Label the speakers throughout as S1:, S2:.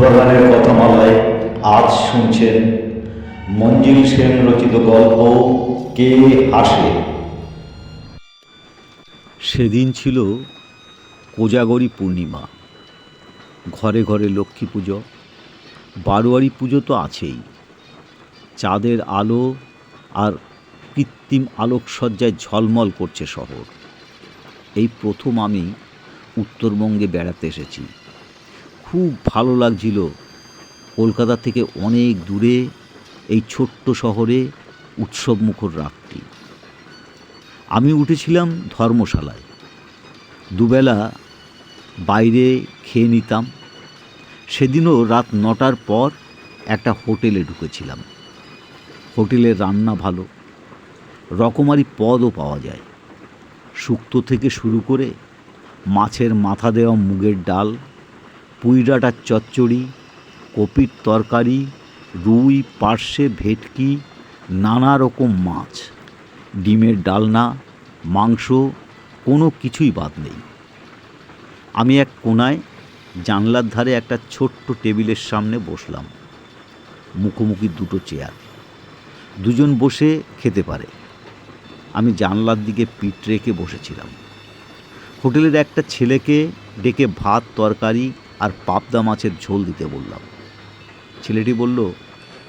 S1: ফুলবাগানের কথামালায় আজ শুনছেন মঞ্জুল সেন রচিত গল্প, কে হাসে?
S2: সেদিন ছিল কোজাগরী পূর্ণিমা। ঘরে ঘরে লক্ষ্মী পুজো, বারোয়ারি পুজো তো আছেই। চাঁদের আলো আর কৃত্রিম আলোকসজ্জায় ঝলমল করছে শহর। এই প্রথম আমি উত্তরবঙ্গে বেড়াতে এসেছি। খুব ভালো লাগছিল। কলকাতা থেকে অনেক দূরে এই ছোট্ট শহরে উৎসবমুখর রাতটি। আমি উঠেছিলাম ধর্মশালায়। দুবেলা বাইরে খেয়ে নিতাম। সেদিনও রাত নটার পর একটা হোটেলে ঢুকেছিলাম। হোটেলের রান্না ভালো, রকমারি পদও পাওয়া যায়। শুক্তো থেকে শুরু করে মাছের মাথা দেওয়া মুগের ডাল পুইডাটার চচ্চড়ি, কপির তরকারি, রুই, পার্শে ভেটকি, নানা রকম মাছ। ডিমের ডালনা, মাংস, কোনো কিছুই বাদ নেই। আমি এক কোনায় জানলার ধারে একটা ছোট্ট টেবিলের সামনে বসলাম। মুখোমুখি দুটো চেয়ার। দুজন বসে খেতে পারে। আমি জানলার দিকে পিঠ রেখে বসেছিলাম। হোটেলের একটা ছেলেকে ডেকে ভাত, তরকারি আর পাবদা মাছের ঝোল দিতে বললাম। ছেলেটি বলল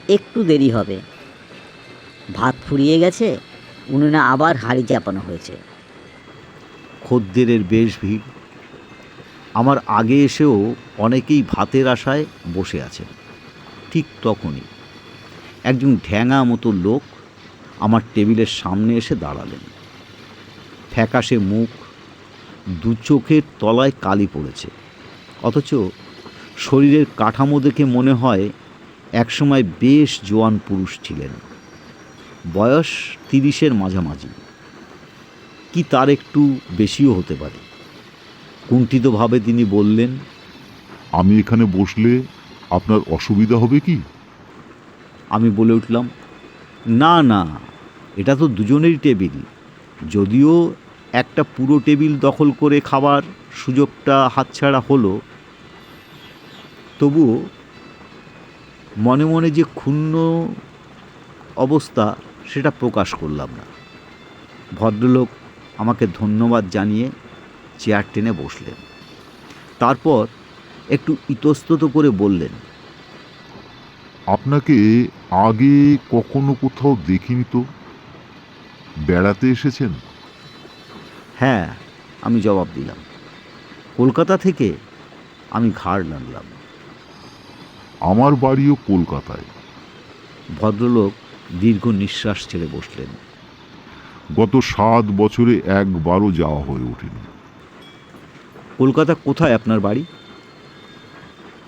S3: একটু দেরি হবে। ভাত ফুরিয়ে গেছে উনুনে আবার হাঁড়ি চাপানো হয়েছে।
S2: খদ্দেরের বেশ ভিড়। আমার আগে এসেও অনেকেই ভাতের আশায় বসে আছেন। ঠিক তখনই একজন ঢ্যাঙা মতো লোক আমার টেবিলের সামনে এসে দাঁড়ালেন। ফ্যাকাশে মুখ দু চোখের তলায় কালি পড়েছে। অথচ শরীরের কাঠামো দেখে মনে হয় একসময় বেশ জোয়ান পুরুষ ছিলেন। বয়স তিরিশের মাঝামাঝি। কি তার একটু বেশিও হতে পারে। কুণ্ঠিতভাবে তিনি বললেন
S4: আমি এখানে বসলে আপনার অসুবিধা হবে কি?
S2: আমি বলে উঠলাম না না এটা তো দুজনেরই টেবিল। যদিও একটা পুরো টেবিল দখল করে খাবার সুযোগটা হাতছাড়া হলো তবুও মনে মনে যে ক্ষুণ্ণ অবস্থা সেটা প্রকাশ করলাম না। ভদ্রলোক আমাকে ধন্যবাদ জানিয়ে চেয়ার টেনে বসলেন। তারপর একটু ইতস্তত করে বললেন
S4: আপনাকে আগে কখনো কোথাও দেখিনি তো? বেড়াতে এসেছেন?
S2: হ্যাঁ আমি জবাব দিলাম। কলকাতা থেকে আমি ঘাড় নাড়লাম।
S4: আমার বাড়িও কলকাতায়।
S2: ভদ্রলোক দীর্ঘ নিঃশ্বাস ছেড়ে বসলেন।
S4: গত সাত বছরে একবারও যাওয়া হয়ে ওঠেনি।
S2: কলকাতা কোথায় আপনার বাড়ি?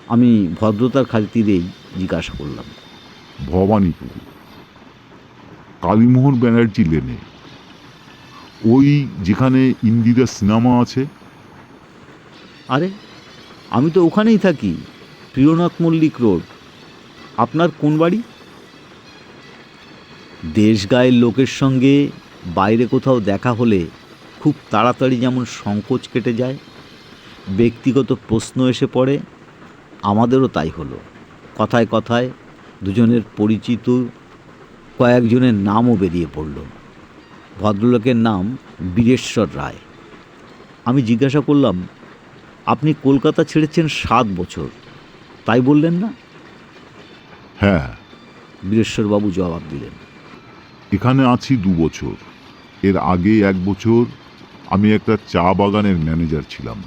S2: আমি ভদ্রতার খাতিরেই জিজ্ঞাসা করলাম।
S4: ভবানীপুর। কালীমোহন ব্যানার্জি লেনে। ওই যেখানে ইন্দিরা সিনেমা আছে।
S2: আরে আমি তো ওখানেই থাকি। প্রিয়নাথ মল্লিক রোড। আপনার কোন বাড়ি? দেশ গায়ের লোকের সঙ্গে বাইরে কোথাও দেখা হলে খুব তাড়াতাড়ি যেমন সংকোচ কেটে যায়, ব্যক্তিগত প্রশ্ন এসে পড়ে, আমাদেরও তাই হলো। কথায় কথায় দুজনের পরিচিত কয়েকজনের নামও বেরিয়ে পড়ল। ভদ্রলোকের নাম বীরেশ্বর রায়। আমি জিজ্ঞাসা করলাম, আপনি কলকাতা ছেড়েছেন সাত বছর। তাই বললেন না?
S4: হ্যাঁ।
S2: বীরেশ্বরবাবু জবাব দিলেন।
S4: এখানে আছি দু বছর। এর আগে এক বছর আমি একটা চা বাগানের ম্যানেজার ছিলাম।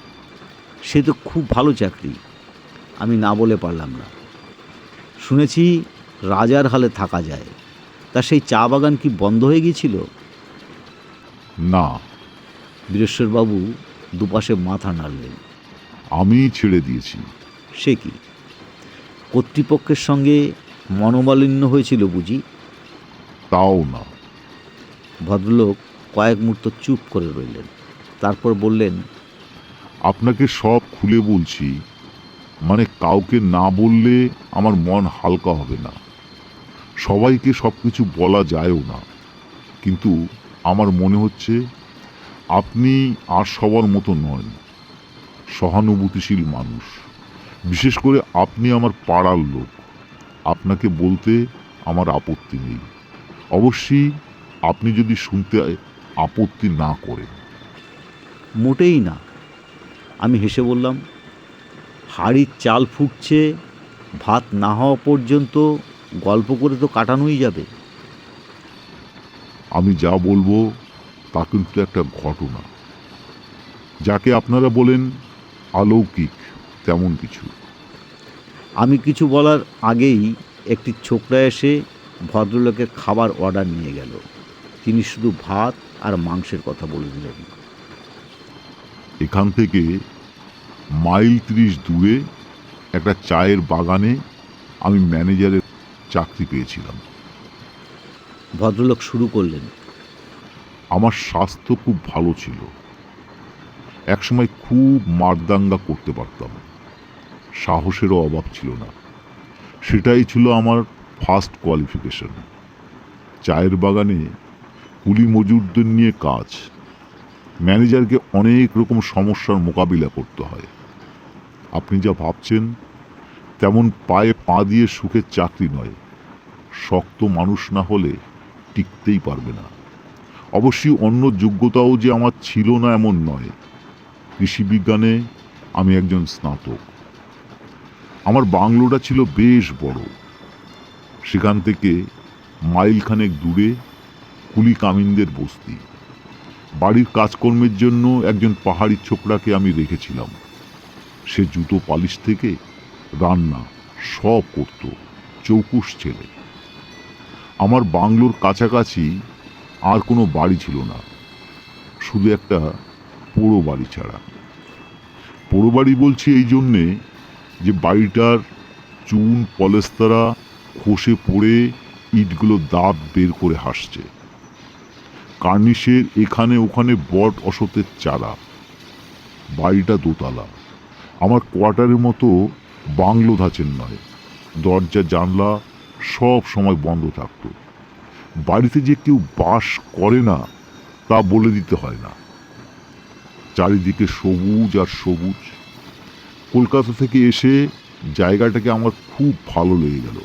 S2: সে তো খুব ভালো চাকরি। আমি না বলে পারলাম না। শুনেছি রাজার হালে থাকা যায়। তা সেই চা বাগান কি বন্ধ হয়ে গিয়েছিল?
S4: না।
S2: বীরেশ্বরবাবু দুপাশে মাথা নাড়লেন।
S4: আমি ছেড়ে দিয়েছি।
S2: সে কি? কর্তৃপক্ষের সঙ্গে মনোমালিন্য হয়েছিল বুঝি?
S4: তাও না।
S2: ভদ্রলোক কয়েক মুহূর্ত চুপ করে রইলেন। তারপর বললেন
S4: আপনাকে সব খুলে বলছি মানে কাউকে না বললে আমার মন হালকা হবে না। সবাইকে সব কিছু বলা যায়ও না। কিন্তু আমার মনে হচ্ছে আপনি আর সবার মতো নন সহানুভূতিশীল মানুষ। বিশেষ করে আপনি আমার পাড়ার লোক। আপনাকে বলতে আমার আপত্তি নেই। অবশ্যই আপনি যদি শুনতে আপত্তি না করেন।
S2: মোটেই না। আমি হেসে বললাম হাড়ির চাল ফুটছে ভাত না হওয়া পর্যন্ত গল্প করে তো কাটানোই যাবে।
S4: আমি যা বলব তা কিন্তু একটা ঘটনা। যাকে আপনারা বলেন অলৌকিক। তেমন কিছু।
S2: আমি কিছু বলার আগেই একটি ছোকরা এসে ভদ্রলোকের খাবার অর্ডার নিয়ে গেল। তিনি শুধু ভাত আর মাংসের কথা বলে দিলেন।
S4: এখান থেকে মাইল ত্রিশ দূরে একটা চায়ের বাগানে আমি ম্যানেজারের চাকরি পেয়েছিলাম।
S2: ভদ্রলোক শুরু করলেন।
S4: আমার স্বাস্থ্য খুব ভালো ছিল। একসময় খুব মারদাঙ্গা করতে পারতাম। সাহসেরও অভাব ছিল না। সেটাই ছিল আমার ফার্স্ট কোয়ালিফিকেশন চায়ের বাগানে কুলি মজুরদের নিয়ে কাজ। ম্যানেজারকে অনেক রকম সমস্যার মোকাবিলা করতে হয়। আপনি যা ভাবছেন, তেমন পায়ে পা দিয়ে সুখের চাকরি নয়। শক্ত মানুষ না হলে টিকতেই পারবে না। অবশ্যই অন্য যোগ্যতাও যে আমার ছিল না এমন নয়। কৃষিবিজ্ঞানে আমি একজন স্নাতক। আমার বাংলোটা ছিল বেশ বড়। সেখান থেকে মাইলখানেক দূরে কুলি কামিনদের বস্তি। বাড়ির কাজকর্মের জন্য একজন পাহাড়ি ছোকরাকে আমি রেখেছিলাম। সে জুতো পালিশ থেকে রান্না সব করত, চৌকুশ ছেলে। আমার বাংলোর কাছাকাছি আর কোনো বাড়ি ছিল না, শুধু একটা পোড়ো বাড়ি ছাড়া। পোড়ো বাড়ি বলছি এই জন্যে যে বাড়িটার চুন, পলেস্তারা, খসে পড়ে ইটগুলো দাঁত বের করে হাসছে। কার্নিশের এখানে ওখানে বট অসতের চারা। বাড়িটা দোতলা। আমার কোয়ার্টারের মতো বাংলো ধাঁচের নয়। দরজা, জানলা সব সময় বন্ধ থাকতো। বাড়িতে যে কেউ বাস করে না, তা বলে দিতে হয় না। চারিদিকে সবুজ আর সবুজ। কলকাতা থেকে এসে জায়গাটাকে আমার খুব ভালো লেগে গেল।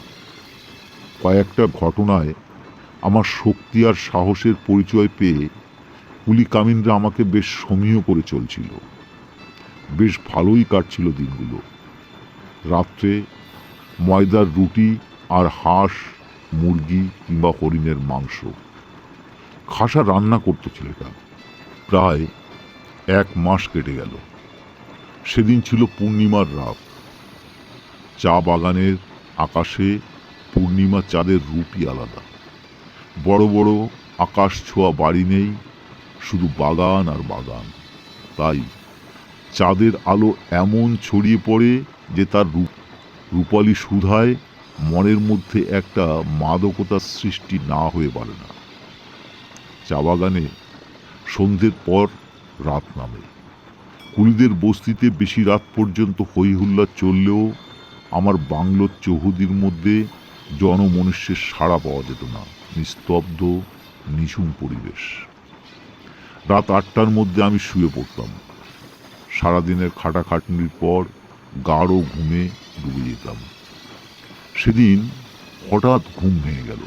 S4: কয়েকটা ঘটনায় আমার শক্তি আর সাহসের পরিচয় পেয়ে কুলি কামিনরা আমাকে বেশ সমীহ করে চলছিল। বেশ ভালোই কাটছিল দিনগুলো। রাত্রে ময়দার রুটি আর হাঁস, মুরগি কিংবা হরিণের মাংস। খাসা রান্না করতো ছেলেটা প্রায় এক মাস কেটে গেল। সেদিন ছিল পূর্ণিমার রাত। চা বাগানের আকাশে পূর্ণিমা চাঁদের রূপই আলাদা। বড় বড় আকাশ ছোঁয়া বাড়ি নেই, শুধু বাগান আর বাগান। তাই চাঁদের আলো এমন ছড়িয়ে পড়ে যে তার রূপ, রূপালী সুধায় মনের মধ্যে একটা মাদকতার সৃষ্টি না হয়ে পারে না। চা বাগানে সন্ধ্যের পর রাত নামে। কুলিদের বস্তিতে বেশি রাত পর্যন্ত হইহুল্লা চললেও আমার বাংলোর চৌহদির মধ্যে জনমনুষ্যের সাড়া পাওয়া যেত না। নিস্তব্ধ নিশুম পরিবেশ। রাত আটটার মধ্যে আমি শুয়ে পড়তাম। সারাদিনের খাটাখাটনির পর গাঢ় ঘুমে ডুবে যেতাম। সেদিন হঠাৎ ঘুম ভেঙে গেল।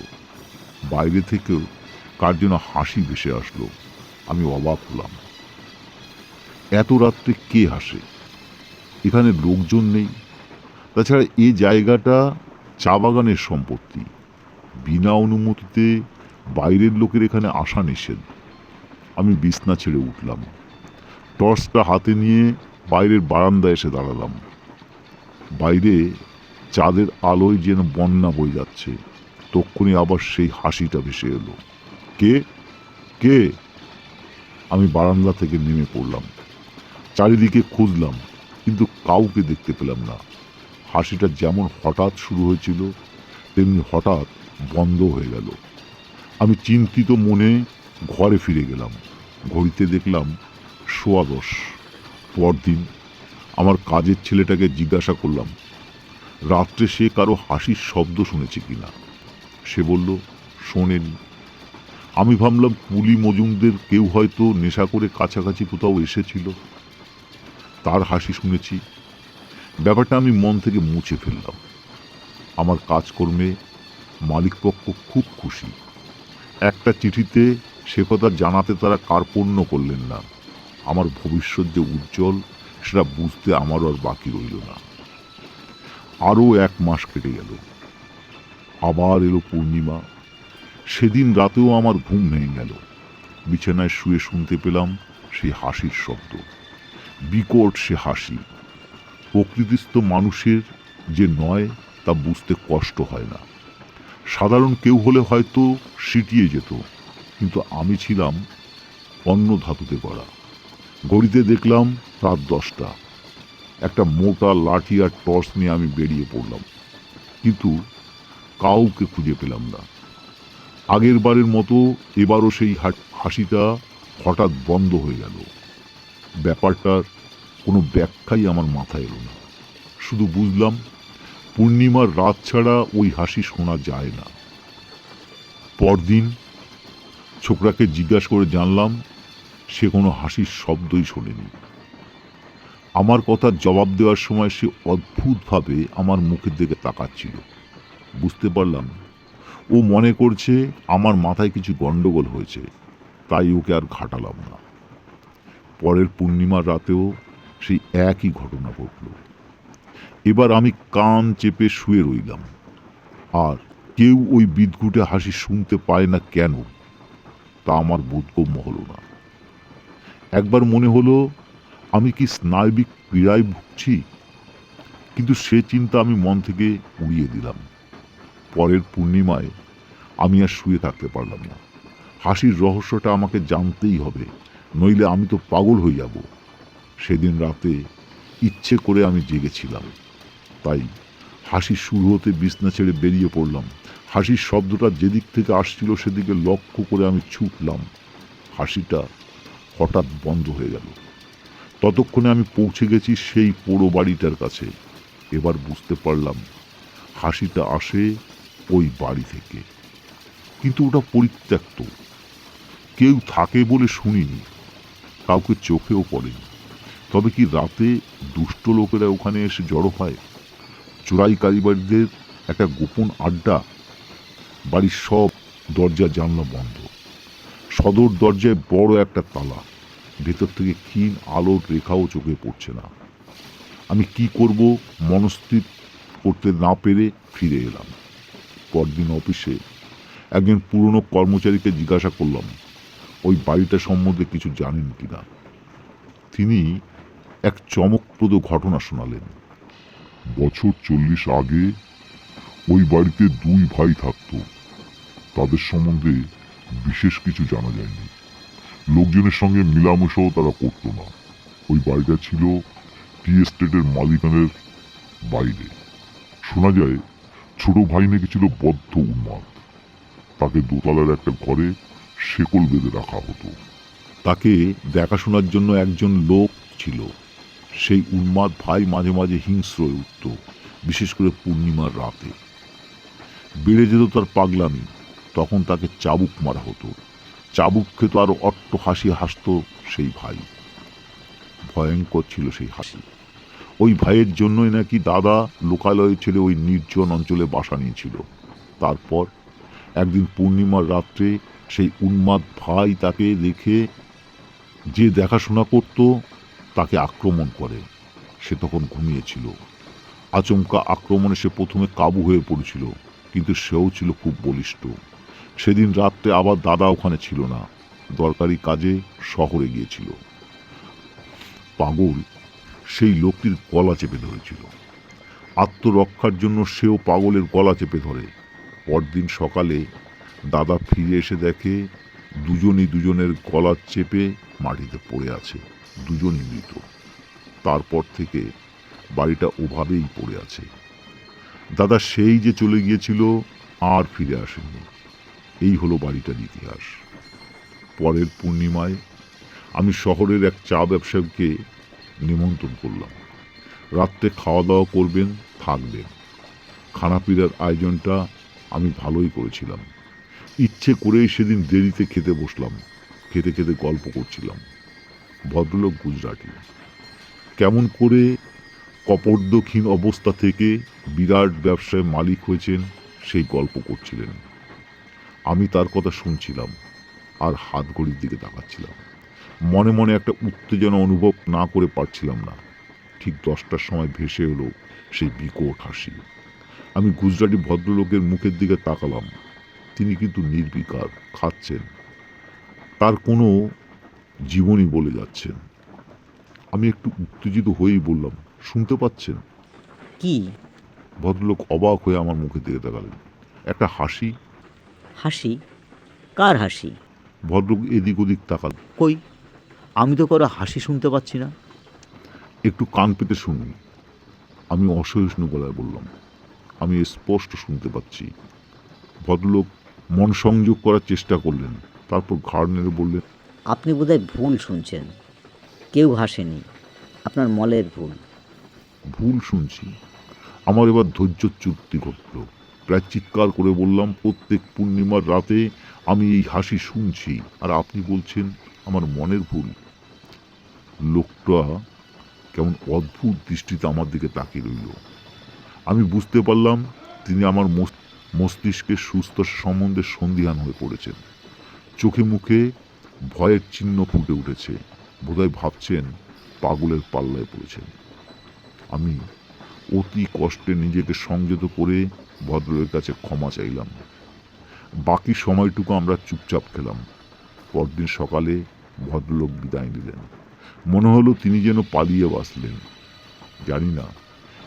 S4: বাইরে থেকেও কার যেন হাসি ভেসে আসলো। আমি অবাক হলাম। এত রাত্রে কে হাসে? এখানে লোকজন নেই। তাছাড়া এই জায়গাটা চা বাগানের সম্পত্তি। বিনা অনুমতিতে বাইরের লোকের এখানে আসা নিষেধ। আমি বিছনা ছেড়ে উঠলাম। টর্চটা হাতে নিয়ে বাইরের বারান্দায় এসে দাঁড়ালাম। বাইরে চাঁদের আলোয় যেন বন্যা বয়ে যাচ্ছে। তক্ষুনি আবার সেই হাসিটা ভেসে এলো। কে? কে? আমি বারান্দা থেকে নেমে পড়লাম। চারিদিকে খুঁজলাম, কিন্তু কাউকে দেখতে পেলাম না। হাসিটা যেমন হঠাৎ শুরু হয়েছিল, তেমনি হঠাৎ বন্ধ হয়ে গেল। আমি চিন্তিত মনে ঘরে ফিরে গেলাম। ঘড়িতে দেখলাম সোয়া দশ। পরদিন আমার কাজের ছেলেটাকে জিজ্ঞাসা করলাম, রাত্রে সে কারও হাসির শব্দ শুনেছে কি না? সে বলল, শোনেনি। আমি ভাবলাম, কুলি মজুমদের কেউ হয়তো নেশা করে কাছাকাছি কোথাও এসেছিল। তার হাসি শুনেছি। ব্যাপারটা আমি মন থেকে মুছে ফেললাম। আমার কাজকর্মে মালিকপক্ষ খুব খুশি। একটা চিঠিতে সে কথা জানাতে তারা কার্পণ্য করলেন না। আমার ভবিষ্যৎ যে উজ্জ্বল, সেটা বুঝতে আমার আর বাকি রইল না। আরও এক মাস কেটে গেল। আবার এলো পূর্ণিমা। সেদিন রাতেও আমার ঘুম ভেঙে গেল। বিছানায় শুয়ে শুনতে পেলাম সেই হাসির শব্দ। বিকট সে হাসি। প্রকৃতিস্থ মানুষের যে নয়, তা বুঝতে কষ্ট হয় না। সাধারণ কেউ হলে হয়তো সিটিয়ে যেত, কিন্তু আমি ছিলাম অন্য ধাতুতে গড়া গড়িতে দেখলাম রাত দশটা। একটা মোটা লাঠি আর টর্চ নিয়ে আমি বেরিয়ে পড়লাম। কিন্তু কাউকে খুঁজে পেলাম না। আগের বারের মতো এবারও সেই হাসিটা হঠাৎ বন্ধ হয়ে গেল। ব্যাপারটার কোনো ব্যাখ্যাই আমার মাথায় এলো না। শুধু বুঝলাম, পূর্ণিমার রাত ছাড়া ওই হাসি শোনা যায় না। পরদিন ছোকরাকে জিজ্ঞাসা করে জানলাম, সে কোনো হাসির শব্দই শোনেনি। আমার কথার জবাব দেওয়ার সময় সে অদ্ভুতভাবে আমার মুখের দিকে তাকাচ্ছিল। বুঝতে পারলাম, ও মনে করছে আমার মাথায় কিছু গণ্ডগোল হয়েছে, তাই ওকে আর ঘাটালাম না। পরের পূর্ণিমার রাতেও সেই একই ঘটনা ঘটল। এবার আমি কান চেপে শুয়ে রইলাম। আর কেউ ওই বিদঘুটে হাসি শুনতে পায় না কেন, তা আমার বোধগম্য হলো না। একবার মনে হলো, আমি কি স্নায়বিক পীড়ায় ভুগছি? কিন্তু সে চিন্তা আমি মন থেকে উড়িয়ে দিলাম। পরের পূর্ণিমায় আমি আর শুয়ে থাকতে পারলাম না। হাসির রহস্যটা আমাকে জানতেই হবে। নইলে আমি তো পাগল হয়ে যাব। সেদিন রাতে ইচ্ছে করে আমি জেগেছিলাম। তাই হাসি শুরু হতে বিছনা ছেড়ে বেরিয়ে পড়লাম। হাসির শব্দটা যেদিক থেকে আসছিল সেদিকে লক্ষ্য করে আমি ছুটলাম। হাসিটা হঠাৎ বন্ধ হয়ে গেল। ততক্ষণে আমি পৌঁছে গেছি সেই পোড়ো বাড়িটার কাছে। এবার বুঝতে পারলাম হাসিটা আসে ওই বাড়ি থেকে। কিন্তু ওটা পরিত্যক্ত। কেউ থাকে বলে শুনিনি। কাউকে চোখেও পড়েনি। তবে কি রাতে দুষ্ট লোকেরা ওখানে এসে জড়ো হয়? চোরাই কারিবারীদের একটা গোপন আড্ডা? বাড়ির সব দরজা জানলা বন্ধ। সদর দরজায় বড় একটা তালা। ভেতর থেকে ক্ষীণ আলোর রেখাও চোখে পড়ছে না। আমি কি করব মনস্থির করতে না পেরে ফিরে এলাম। পরদিন অফিসে একজন পুরনো কর্মচারীকে জিজ্ঞাসা করলাম ওই বাড়িটা সম্বন্ধে কিছু জানেন কিনা? তিনি এক চমকপ্রদ ঘটনা শোনালেন।
S5: বছর চল্লিশ আগে ওই বাড়িতে দুই ভাই থাকতো। তাদের সম্বন্ধে বিশেষ কিছু জানা যায়নি। লোকজনের সঙ্গে মিলামেশাও তারা করতো না। ওই বাড়িটা ছিল টি এস্টেটের মালিকানের বাইরে। শোনা যায়, ছোট ভাই নাকি ছিল বদ্ধ উন্মাদ। তাকে দোতলার একটা ঘরে শেকল বেঁধে রাখা হতো।
S4: তাকে দেখাশোনার জন্য একজন লোক ছিল। সেই উন্মাদ ভাই মাঝে মাঝে হিংস্র হয়ে উঠত, বিশেষ করে পূর্ণিমার রাতে। বেড়ে যেত তার পাগলামি, তখন তাকে চাবুক মারা হতো। চাবুক খেত আরও অট্ট হাসি হাসত সেই ভাই। ভয়ঙ্কর ছিল সেই হাসি। ওই ভাইয়ের জন্যই নাকি দাদা লোকালয়ে ছেলে ওই নির্জন অঞ্চলে বাসা নিয়েছিল। তারপর একদিন পূর্ণিমার রাত্রে সেই উন্মাদ ভাই তাকে দেখে যে দেখাশোনা করত, তাকে আক্রমণ করে। সে তখন ঘুমিয়েছিল। আচমকা আক্রমণে সে প্রথমে কাবু হয়ে পড়েছিল, কিন্তু সেও ছিল খুব বলিষ্ঠ। সেদিন রাত্রে আবার দাদা ওখানে ছিল না। দরকারি কাজে শহরে গিয়েছিল। পাগল, সেই লোকটির গলা চেপে ধরেছিল। আত্মরক্ষার জন্য সেও পাগলের গলা চেপে ধরে। পরদিন সকালে দাদা ফিরে এসে দেখে দুজনই দুজনের গলা চেপে মাটিতে পড়ে আছে, দুজনই মৃত। তারপর থেকে বাড়িটা ওভাবেই পড়ে আছে। দাদা সেই যে চলে গিয়েছিল, আর ফিরে আসেনি এই হলো বাড়িটার ইতিহাস। পরের পূর্ণিমায় আমি শহরের এক চা ব্যবসায়ীকে নিমন্ত্রণ করলাম। রাত্রে খাওয়া দাওয়া করবেন, থাকবেন। খানাপিরার আয়োজনটা আমি ভালোই করেছিলাম। ইচ্ছে করেই সেদিন দেরিতে খেতে বসলাম। খেতে খেতে গল্প করছিলাম। ভদ্রলোক গুজরাটি। কেমন করে কপর্দক্ষীণ অবস্থা থেকে বিরাট ব্যবসায় মালিক হয়েছেন, সেই গল্প করছিলেন। আমি তার কথা শুনছিলাম আর হাত ঘড়ির দিকে তাকাচ্ছিলাম। মনে মনে একটা উত্তেজনা অনুভব না করে পারছিলাম না। ঠিক দশটার সময় ভেসে এলো সেই বিকট হাসি। আমি গুজরাটি ভদ্রলোকের মুখের দিকে তাকালাম। তিনি কিন্তু নির্বিকার খাচ্ছেন। তার কোনো জীবনই বলে যাচ্ছেন। আমি একটু উত্তেজিত হয়েই বললাম শুনতে পাচ্ছেন?
S3: কি?
S4: ভদ্রলোক অবাক হয়ে আমার মুখের দিকে তাকালেন। একটা হাসি?
S3: হাসি? কার হাসি?
S4: ভদ্রলোক এদিক ওদিক তাকাল।
S2: কই? আমি তো কারও হাসি শুনতে পাচ্ছি না।
S4: একটু কান পেতে শুনুন। আমি অসহিষ্ণু গলায় বললাম আমি স্পষ্ট শুনতে পাচ্ছি। ভদ্রলোক মন সংযোগ করার চেষ্টা করলেন। তারপর ঘাড় নেড়ে বললেন
S3: আপনি বোধহয় ভুল শুনছেন। কেউ হাসেনি। আপনার মলের ভুল।
S4: ভুল শুনছি। আমার এবার ধৈর্য চুক্তি ঘটল। প্রায় চিৎকার করে বললাম প্রত্যেক পূর্ণিমার রাতে আমি এই হাসি শুনছি। আর আপনি বলছেন আমার মনের ভুল। লোকটা কেমন অদ্ভুত দৃষ্টিতে আমার দিকে তাকিয়ে রইল। আমি বুঝতে পারলাম তিনি আমার মস- মস্তিষ্কের সুস্থ সম্বন্ধে সন্দিহান হয়ে পড়েছেন। চোখে মুখে ভয়ের চিহ্ন ফুটে উঠেছে। বোধহয় ভাবছেন পাগলের পাল্লায় পড়েছেন। আমি অতি কষ্টে নিজেকে সংযত করে ভদ্রের কাছে ক্ষমা চাইলাম। বাকি সময়টুকু আমরা চুপচাপ খেলাম। পরদিন সকালে ভদ্রলোক বিদায় নিলেন। মনে হলো তিনি যেন পালিয়ে বাঁচলেন। জানি না,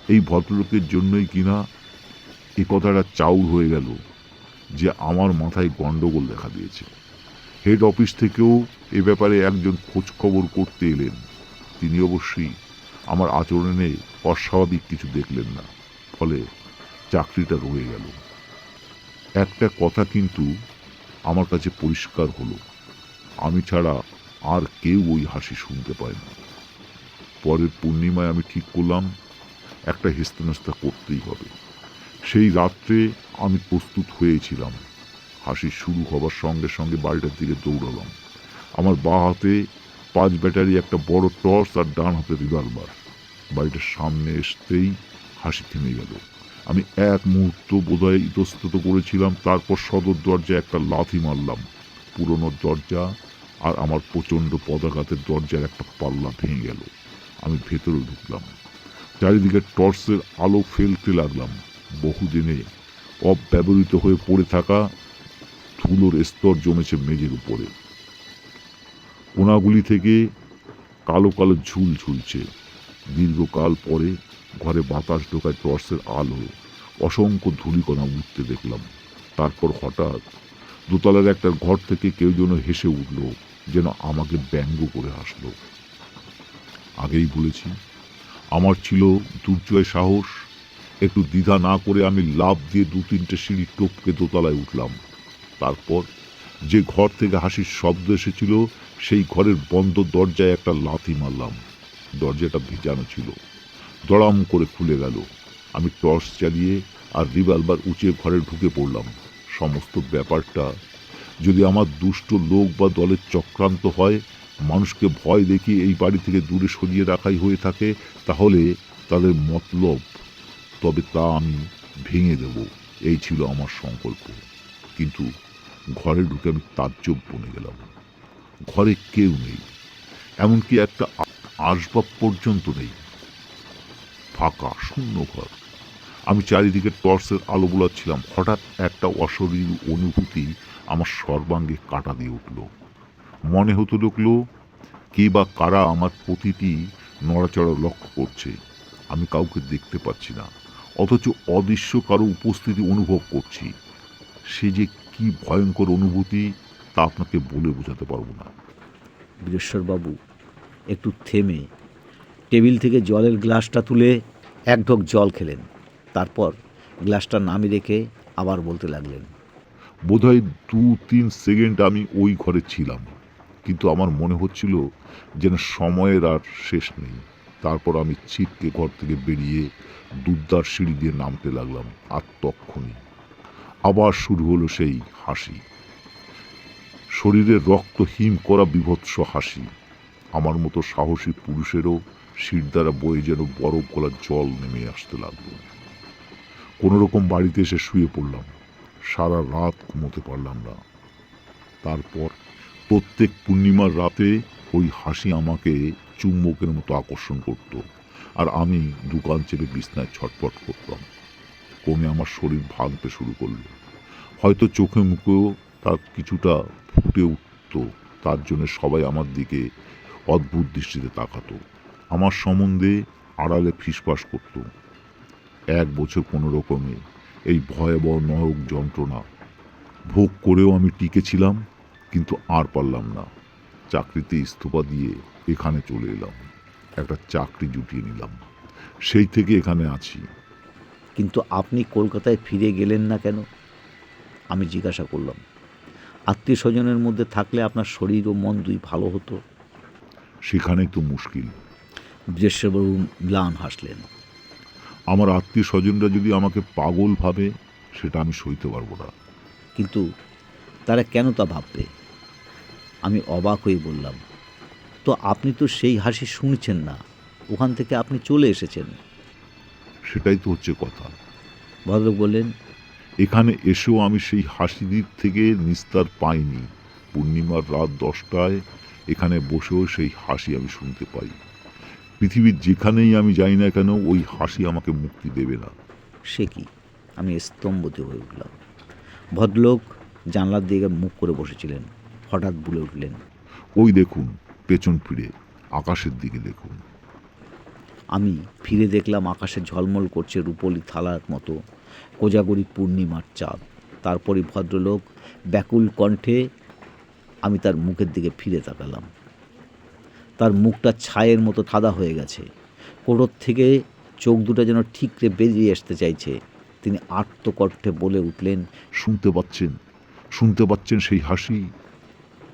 S4: এই ভদ্রলোকের জন্যই কিনা এ কথাটা চাউর হয়ে গেল যে আমার মাথায় গন্ডগোল দেখা দিয়েছে। হেড অফিস থেকেও এ ব্যাপারে একজন খোঁজ খবর করতে এলেন। তিনি অবশ্যই আমার আচরণে অস্বাভাবিক কিছু দেখলেন না, ফলে চাকরিটা রয়ে গেল। একটা কথা কিন্তু আমার কাছে পরিষ্কার হলো। আমি ছাড়া আর কেউ ওই হাসি শুনতে পায় না। পরের পূর্ণিমায় আমি ঠিক করলাম, একটা হেস্তনেস্তা করতেই হবে। সেই রাত্রে আমি প্রস্তুত হয়েছিলাম। হাসি শুরু হবার সঙ্গে সঙ্গে বাড়িটার দিকে দৌড়ালাম। আমার বাঁ হাতে পাঁচ ব্যাটারি, একটা বড় টর্চ আর ডান হাতে রিভলভার। বাড়িটার সামনে আসতেই হাসি থেমে গেল। আমি এক মুহূর্ত বোধহয় ইতস্তত করেছিলাম, তারপর সদর দরজায় একটা লাথি মারলাম। পুরনো দরজা আর আমার প্রচণ্ড পদাঘাতের দরজার একটা পাল্লা ভেঙে গেল। আমি ভেতরে ঢুকলাম। চারিদিকে টর্চের আলো ফেলতে লাগলাম। বহুদিনে অব্যবহৃত হয়ে পড়ে থাকা ধুলোর স্তর জমেছে মেঝের উপরে। কোনাগুলি থেকে কালো কালো ঝুল ঝুলছে। দীর্ঘকাল পরে ঘরে বাতাস ঢোকায় টর্চের আলো। অসংখ্য ধূলিকণা উঠতে দেখলাম। তারপর হঠাৎ দোতলার একটা ঘর থেকে কেউ যেন হেসে উঠল, যেন আমাকে ব্যঙ্গ করে আসলো আগেই বলেছি, আমার ছিল দুর্জয় সাহস একটু দ্বিধা না করে আমি লাভ দিয়ে দু তিনটে সিঁড়ি টপকে দোতলায় উঠলাম। তারপর যে ঘর থেকে হাসির শব্দ এসেছিল, সেই ঘরের বন্ধ দরজায় একটা লাথি মারলাম। দরজাটা ভিজানো ছিল। দড়াম করে খুলে গেল। আমি টর্চ চালিয়ে আর রিভলভার উঁচিয়ে ঘরে ঢুকে পড়লাম। সমস্ত ব্যাপারটা, যদি আমার দুষ্ট লোক বা দলের চক্রান্ত হয়, মানুষকে ভয় দেখিয়ে এই বাড়ি থেকে দূরে সরিয়ে রাখাই হয়ে থাকে, তাহলে তাদের মতলব তবে তা আমি ভেঙে দেব। এই ছিল আমার সংকল্প। কিন্তু ঘরে ঢুকে আমি তাজ্জব বনে গেলাম। ঘরে কেউ নেই, এমনকি একটা আসবাব পর্যন্ত নেই। ফাঁকা, শূন্য ঘর। আমি চারিদিকে টর্চের আলো বোলাচ্ছিলাম। হঠাৎ একটা অশরীর অনুভূতি আমার সর্বাঙ্গে কাটা দিয়ে উঠল। মনে হতে লাগল, কে বা কারা আমার প্রতিটি নড়াচড়া লক্ষ্য করছে। আমি কাউকে দেখতে পাচ্ছি না। অথচ অদৃশ্য কারও উপস্থিতি অনুভব করছি। সে যে কি ভয়ঙ্কর অনুভূতি তা আপনাকে বলে বোঝাতে পারব না।
S2: বীরেশ্বরবাবু একটু থেমে। টেবিল থেকে জলের গ্লাসটা তুলে এক ঢোক জল খেলেন। তারপর গ্লাসটা নামিয়ে রেখে আবার বলতে লাগলেন
S4: বোধহয় দু তিন সেকেন্ড আমি ওই ঘরে ছিলাম কিন্তু আমার মনে হচ্ছিল যেন সময়ের আর শেষ নেই। তারপর আমি ছিটকে ঘর থেকে বেরিয়ে দুর্দার সিঁড়ি দিয়ে নামতে লাগলাম আর তক্ষণি আবার শুরু হলো সেই হাসি। শরীরে রক্ত হিম করা বিভৎস হাসি। আমার মতো সাহসী পুরুষেরও সিট দ্বারা বয়ে যেন বরফ গলার জল নেমে আসতে লাগল। কোনো রকম বাড়িতে এসে শুয়ে পড়লাম। সারা রাত ঘুমোতে পারলাম না। তারপর প্রত্যেক পূর্ণিমার রাতে ওই হাসি আমাকে চুম্বকের মতো আকর্ষণ করত আর আমি দোকান চেপে বিছনায় ছটপট করতাম। কমে আমার শরীর ভাঙতে শুরু করল। হয়তো চোখে মুখেও তার কিছুটা ফুটে উঠত, তার জন্য সবাই আমার দিকে অদ্ভুত দৃষ্টিতে তাকাতো। আমার সম্বন্ধে আড়ালে ফিসফাস করত। এক বছর কোনো রকমে এই ভয়াবহ নরক যন্ত্রণা। ভোগ করেও আমি টিকেছিলাম কিন্তু আর পারলাম না। চাকরিতে ইস্তফা দিয়ে এখানে চলে এলাম। একটা চাকরি জুটিয়ে নিলাম। সেই থেকে এখানে আছি।
S2: কিন্তু আপনি কলকাতায় ফিরে গেলেন না কেন? আমি জিজ্ঞাসা করলাম। আত্মীয় স্বজনের মধ্যে থাকলে আপনার শরীর ও মন দুই ভালো হতো।
S4: সেখানে তো মুশকিল।
S2: বৃহস্পতিবাবু ম্লান হাসলেন।
S4: আমার আত্মীয় স্বজনরা যদি আমাকে পাগল ভাবে সেটা আমি সইতে পারব না।
S2: কিন্তু তারা কেন তা ভাববে? আমি অবাক হয়ে বললাম তো আপনি তো সেই হাসি শুনছেন না। ওখান থেকে আপনি চলে এসেছেন।
S4: সেটাই তো হচ্ছে কথা।
S2: ভদ্রলোক বললেন
S4: এখানে এসেও আমি সেই হাসিদির থেকে নিস্তার পাইনি। পূর্ণিমার রাত দশটায় এখানে বসেও সেই হাসি আমি শুনতে পাই। পৃথিবীর যেখানেই আমি যাই না কেন ওই হাসি আমাকে মুক্তি দেবে না।
S2: সে কি? আমি স্তম্ভিত হয়ে উঠলাম। ভদ্রলোক জানলার দিকে মুখ করে বসেছিলেন। হঠাৎ বলে উঠলেন
S4: ওই দেখুন পেছন ফিরে আকাশের দিকে দেখুন।
S2: আমি ফিরে দেখলাম আকাশে ঝলমল করছে রূপলি থালার মতো কোজাগরি পূর্ণিমার চাঁদ। তারপরই ভদ্রলোক ব্যাকুল কণ্ঠে আমি তার মুখের দিকে ফিরে তাকালাম। তার মুখটা ছায়ের মতো থাদা হয়ে গেছে। কোটর থেকে চোখ দুটো যেন ঠিকরে বেরিয়ে আসতে চাইছে। তিনি আত্মকণ্ঠে বলে উঠলেন
S4: শুনতে পাচ্ছেন শুনতে পাচ্ছেন সেই হাসি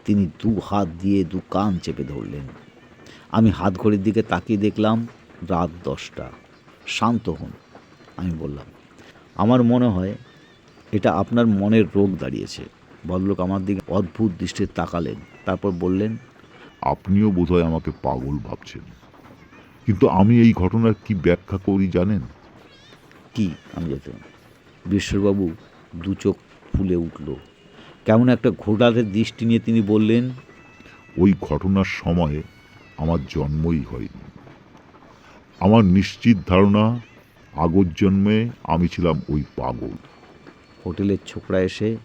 S2: তিনি দু হাত দিয়ে দু কান চেপে ধরলেন। আমি হাত ঘড়ির দিকে তাকিয়ে দেখলাম রাত দশটা। শান্ত হন আমি বললাম আমার মনে হয় এটা আপনার মনের রোগ দাঁড়িয়েছে। ভদ্রলোক আমার দিকে অদ্ভুত দৃষ্টিতে তাকালেন তারপর বললেন
S4: আপনিও বোধহয় আমাকে পাগল ভাবছেন। কিন্তু আমি এই ঘটনার কি ব্যাখ্যা করি জানেন?
S2: কি? আমি যেতে বিশ্ববাবু দু চোখ ফুলে উঠল। কেমন একটা ঘোড়াদের দৃষ্টি নিয়ে তিনি বললেন
S4: ওই ঘটনার সময় আমার জন্মই হয়নি। আমার নিশ্চিত ধারণা আগর জন্মে আমি ছিলাম ওই পাগল।
S2: হোটেলের ছোকরা এসে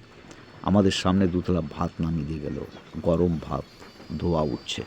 S2: আমাদের সামনে দুতলা ভাত নামিয়ে দিয়ে গেল। গরম ভাত ধোয়া উঠছে।